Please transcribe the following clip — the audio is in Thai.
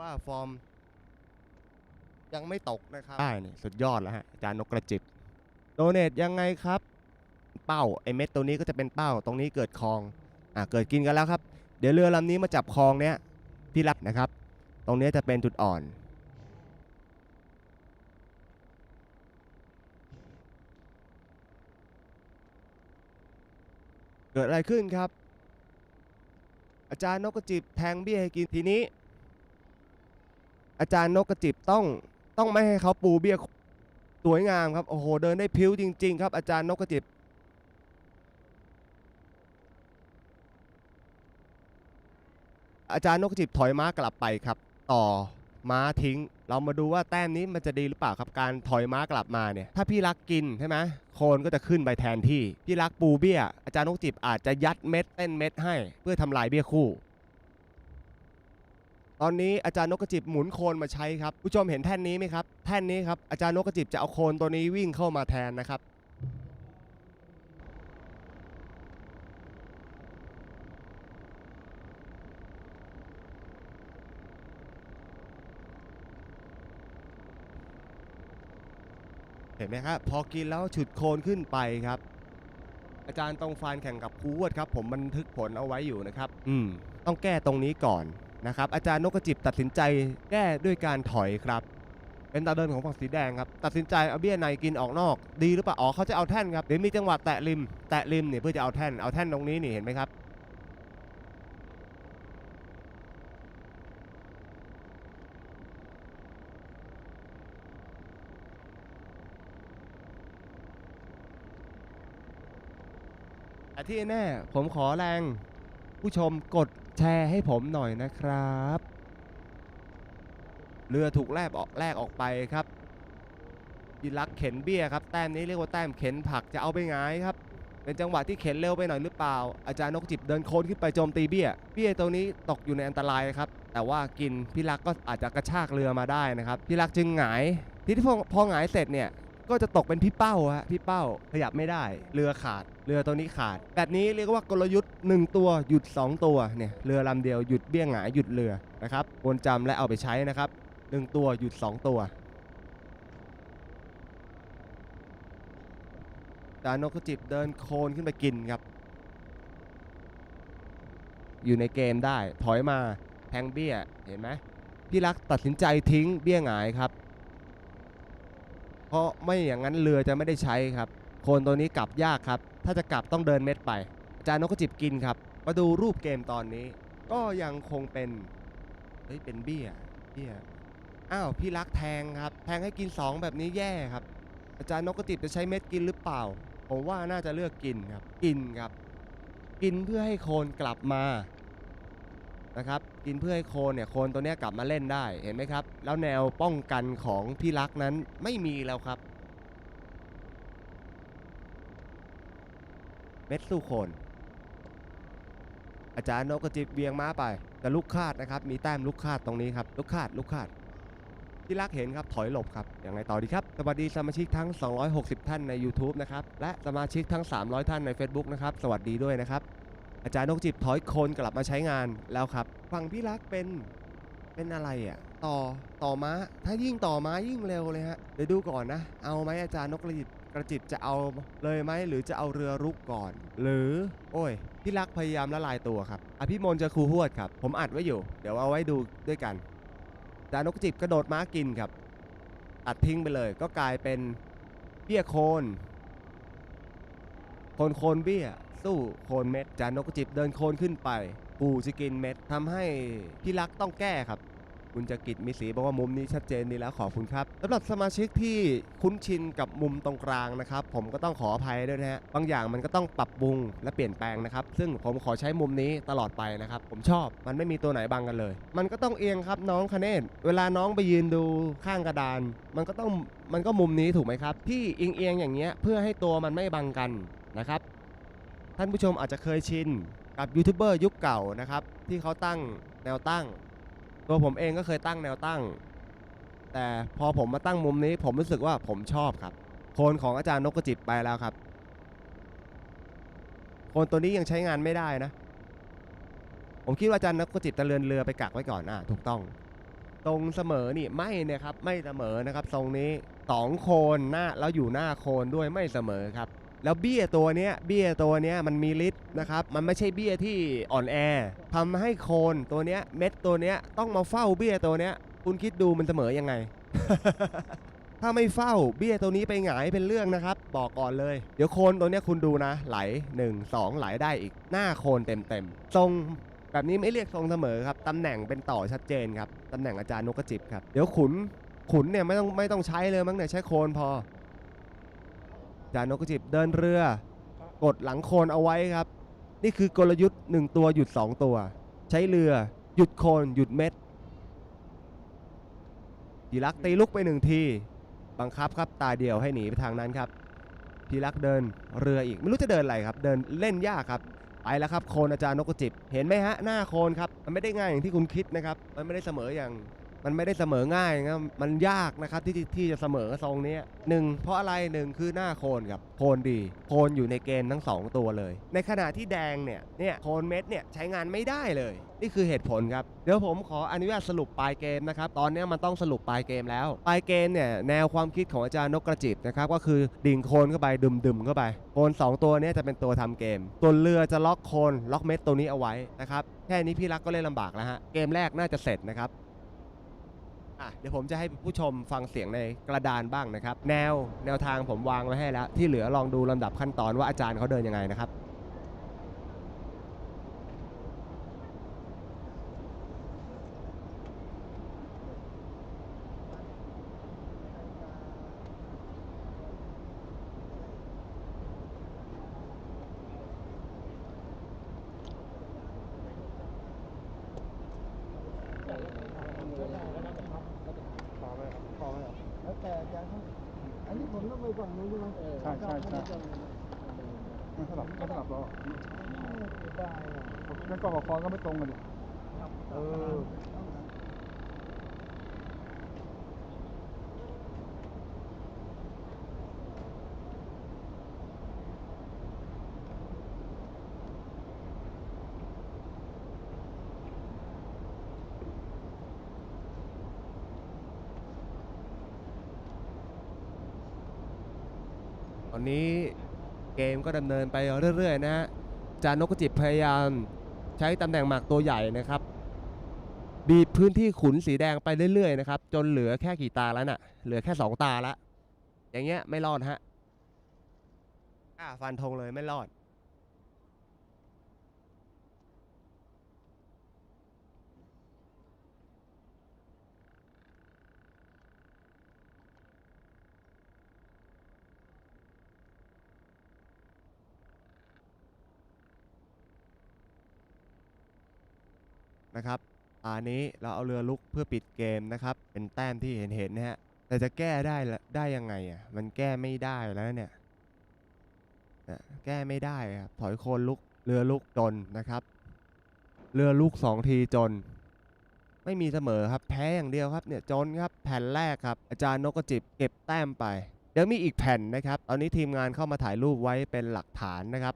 ว่าฟอร์ม ยังไม่ตกนะครับได้นี่สุดยอดแล้วฮะอาจารย์นกกระจิบโดเนทยังไงครับ เป้าไอเม็ดตัวนี้ก็จะเป็นเป้าตรงนี้เกิดคลองอ่าเกิดกินกันแล้วครับ เดี๋ยวเรือลำนี้มาจับคลองเนี้ยพี่รักนะครับ ตรงเนี้ยจะเป็นจุดอ่อนเกิดอะไรขึ้นครับ อาจารย์นกกระจิบแทงเบี้ยให้กินทีนี้ อาจารย์นกกระจิบต้องต้องไม่ให้เขาปูเบี้ยสวยงามครับโอ้โหเดินได้พิ้วจริง ๆ ครับ อาจารย์นกกระจิบอาจารย์นกกระจิบถอยม้ากลับไปครับ ต่อม้าทิ้ง เรามาดูว่าแต้มนี้มันจะดีหรือเปล่าครับการถอยม้ากลับมาเนี่ยถ้าพี่รักกินใช่ไหมโคนก็จะขึ้นไปแทนที่พี่รักปูเบี้ย อาจารย์นกกระจิบอาจจะยัดเม็ดเต้นเม็ดให้ เพื่อทำลายเบี้ยคู่ ตอนนี้อาจารย์นกกระจิบหมุนโคลนมาใช้ครับผู้ชมเห็นแท่นนี้ไหมครับ แท่นนี้ครับอาจารย์นกกระจิบจะเอาโคลนตัวนี้วิ่งเข้ามาแทนนะครับเห็นไหมครับพอกินแล้วฉุดโคลนขึ้นไปครับ อาจารย์ตรงฟานแข่งกับครูวดครับ ผมบันทึกผลเอาไว้อยู่นะครับ อืม ต้องแก้ตรงนี้ก่อน นะครับอาจารย์นกกระจิบตัดสินใจแก้ด้วยการถอยครับ เป็นตาเดินของฝั่งสีแดงครับตัดสินใจเอาเบี้ยในกินออกนอก ดีหรือเปล่าอ๋อเขาจะเอาแท่นครับเดี๋ยวมีจังหวะแตะริม แตะริมเนี่ยเพื่อจะเอาแท่นเอาแท่นตรงนี้นี่เห็นไหมครับแต่ที่แน่ผมขอแรงผู้ชมกด แชร์ให้ผมหน่อยนะครับ เรือถูกแลกออกแลกออกไปครับยิรักเข็นเบี้ยครับ แต้มนี้เรียกว่าแต้มเข็นผักจะเอาไปงายครับ เป็นจังหวะที่เข็นเร็วไปหน่อยหรือเปล่า อาจารย์นกจิบเดินโคนขึ้นไปโจมตีเบี้ย เบี้ยตัวนี้ตกอยู่ในอันตรายครับ แต่ว่ากินพี่รักก็อาจจะกระชากเรือมาได้นะครับ พี่รักจึงหงาย ทีที่พอพอหงายเสร็จเนี่ย ก็จะตกเป็นพี่เป้าฮะพี่เป้าขยับไม่ได้ เรือขาด เรือตัวนี้ขาด แบบนี้เรียกว่ากลยุทธ์ 1 ตัวหยุด 2 ตัวเนี่ยเรือลำเดียวหยุดเบี้ยงหงายหยุดเรือนะครับควรจำและเอาไปใช้นะครับ 1 ตัวหยุด 2 ตัวจานนกกระจิบเดินโคลนขึ้นไปกินครับ อยู่ในเกมได้ถอยมาแทงเบี้ยเห็นไหมพี่รักตัดสินใจทิ้งเบี้ยหงายครับ เพราะไม่อย่างนั้นเรือจะไม่ได้ใช้ครับ โคนตัวนี้กลับยากครับ ถ้าจะกลับต้องเดินเม็ดไปอาจารย์นกกระจิบกินครับ มาดูรูปเกมตอนนี้ ก็ยังคงเป็น เฮ้ย เป็นเบี้ย เบี้ย อ้าว พี่รักแทงครับ แทงให้กิน 2 แบบนี้แย่ครับ อาจารย์นกกระจิบจะใช้เม็ดกินหรือเปล่า ผมว่าน่าจะเลือกกินครับ กินครับ กินเพื่อให้โคนกลับมา นะครับกินเพื่อให้โคนเนี่ยโคนตัวเนี้ยกลับมาเล่นได้เห็นไหมครับ แล้วแนวป้องกันของพี่รักนั้นไม่มีแล้วครับ เม็ดสู้โคน อาจารย์นกกระจิบเวียงม้าไป แต่ลูกคาดนะครับ มีแต้มลูกคาดตรงนี้ครับ ลูกคาดลูกคาดที่รักเห็นครับถอยหลบครับอย่างไรต่อดีครับ สวัสดีสมาชิกทั้ง 260 ท่านใน YouTube นะครับ และสมาชิกทั้ง 300 ท่านใน Facebook นะครับ สวัสดีด้วยนะครับ อาจารย์นกจิบถอยโคนกลับมาใช้งานแล้วครับฝั่งพี่รักเป็นเป็นอะไรอะต่อต่อม้าถ้ายิ่งต่อม้ายิ่งเร็วเลยฮะเดี๋ยวดูก่อนนะ เอาไหมอาจารย์นกกระจิบกระจิบจะเอาเลยไหมหรือจะเอาเรือรุกก่อน หรือ โอ้ยพี่รักพยายามละลายตัวครับอภิมนจะครูหวดครับ ผมอัดไว้อยู่ เดี๋ยวเอาไว้ดูด้วยกันอาจารย์นกจิบกระโดดม้ากินครับตัดทิ้งไปเลย ก็กลายเป็นเบี้ยโคน โคนโคนเบี้ย สู้โคนเม็ดจานนกจิบเดินโคนขึ้นไป ปูจะกินเม็ดทำให้พี่รักต้องแก้ครับคุณจะกิจมีสีบอกว่ามุมนี้ชัดเจนดีแล้วขอบคุณครับสำหรับสมาชิกที่คุ้นชินกับมุมตรงกลางนะครับ ผมก็ต้องขออภัยด้วยนะฮะบางอย่างมันก็ต้องปรับปรุงและเปลี่ยนแปลงนะครับ ซึ่งผมขอใช้มุมนี้ตลอดไปนะครับ ผมชอบมันไม่มีตัวไหนบังกันเลย มันก็ต้องเอียงครับน้องคเนศเวลาน้องไปยืนดูข้างกระดาน มันก็ต้องมันก็มุมนี้ถูกไหมครับ ที่เอียงๆอย่างเงี้ยเพื่อให้ตัวมันไม่บังกันนะครับ ท่านผู้ชมอาจจะเคยชินกับยูทูบเบอร์ยุคเก่านะครับที่เขาตั้งแนวตั้ง ตัวผมเองก็เคยตั้งแนวตั้ง แต่พอผมมาตั้งมุมนี้ ผมรู้สึกว่าผมชอบครับโคนของอาจารย์นกกระจิบไปแล้วครับโคนตัวนี้ยังใช้งานไม่ได้นะ ผมคิดว่าอาจารย์นกกระจิบจะเรือนเรือไปกักไว้ก่อนอะถูกต้องตรงเสมอนี่ไม่นะครับไม่เสมอนะครับ ทรงนี้สองโคนหน้าแล้วอยู่หน้าโคนด้วยไม่เสมอครับ แล้วเบี้ยตัวเนี้ยเบี้ยตัวเนี้ยมันมีฤทธิ์นะครับ มันไม่ใช่เบี้ยที่อ่อนแอทำให้โคนตัวเนี้ยเม็ดตัวเนี้ยต้องมาเฝ้าเบี้ยตัวเนี้ยคุณคิดดูมันเสมอยังไง ถ้าไม่เฝ้าเบี้ยตัวนี้ไปหงายเป็นเรื่องนะครับ บอกก่อนเลย เดี๋ยวโคนตัวเนี้ยคุณดูนะ ไหล 1 2 ไหลได้อีกหน้าโคนเต็มๆทรงแบบนี้ไม่เรียกทรงเสมอครับตำแหน่งเป็นต่อชัดเจนครับตำแหน่งอาจารย์นกกระจิบครับเดี๋ยวขุนขุนเนี่ยไม่ต้องไม่ต้องใช้เลยมั้งเนี่ยใช้โคนพอ จานนกจิบเดินเรือ กดหลังโคนเอาไว้ครับ นี่คือกลยุทธ์ 1 ตัวหยุด 2 ตัว ใช้เรือ หยุดโคนหยุดเม็ดพีรักตีลุกไปหนึ่งทีบังคับครับตาเดียวให้หนีไปทางนั้นครับพีรักเดินเรืออีกไม่รู้จะเดินอะไรครับ เดินเล่นยากครับไปแล้วครับโคนอาจารย์นกจิบ เห็นไหมฮะหน้าโคนครับมันไม่ได้ง่ายอย่างที่คุณคิดนะครับ มันไม่ได้เสมออย่าง มันไม่ได้เสมอง่ายนะครับมันยากนะครับที่ที่ที่จะเสมอทรงนี้หนึ่งเพราะอะไรหนึ่งคือหน้าโคนครับโคนดีโคนอยู่ในเกณฑ์ทั้งสองตัวเลย ในขณะที่แดงเนี่ยเนี่ยโคนเม็ดเนี่ยใช้งานไม่ได้เลย นี่คือเหตุผลครับ เดี๋ยวผมขออนุญาตสรุปปลายเกมนะครับตอนนี้มันต้องสรุปปลายเกมแล้ว ปลายเกมเนี่ยแนวความคิดของอาจารย์นกกระจิบนะครับก็คือดิ่งโคนเข้าไปดึมๆเข้าไปโคนสองตัวนี้จะเป็นตัวทำเกม ตัวเรือจะล็อกโคนล็อกเม็ดตัวนี้เอาไว้นะครับแค่นี้พี่รักก็เล่นลำบากแล้วฮะเกมแรกน่าจะเสร็จนะครับ อะเดี๋ยวผมจะให้ผู้ชมฟังเสียงในกระดานบ้างนะครับ แนวแนวทางผมวางไว้ให้แล้ว ที่เหลือลองดูลำดับขั้นตอนว่าอาจารย์เขาเดินยังไงนะครับ แล้วแต่อาจารย์เขาอันนี้ผมต้องไป ฝั่งนู้นใช่ไหมใช่ใช่ใช่ไม่สลับไม่สลับล้อได้อะงั้นกล้องกับฟอนก็ไม่ตรงกันดิเออ อนนี้เกมก็ดำเนินไปเรื่อยๆนะฮะจานกจิบพยายามใช้ตำแหน่งหมากตัวใหญ่นะครับบีบพื้นที่ขุนสีแดงไปเรื่อยๆนะครับจนเหลือแค่กี่ตาแล้วน่ะ เหลือแค่สองตาละอย่างเงี้ยไม่รอดฮะอ่าฟันธงเลยไม่รอด นะครับอันนี้เราเอาเรือลุกเพื่อปิดเกมนะครับ เป็นแต้มที่เห็นเห็นนะฮะแต่จะแก้ได้ได้ยังไงอะมันแก้ไม่ได้แล้วเนี่ยเนี่ยแก้ไม่ได้ครับถอยโคนลุกเรือลุกจนนะครับ เรือลุกสองทีจน ไม่มีเสมอครับแพ้อย่างเดียวครับเนี่ยจนครับแผ่นแรกครับ อาจารย์นกกระจิบเก็บแต้มไปเดี๋ยวมีอีกแผ่นนะครับตอนนี้ทีมงานเข้ามาถ่ายรูปไว้เป็นหลักฐานนะครับ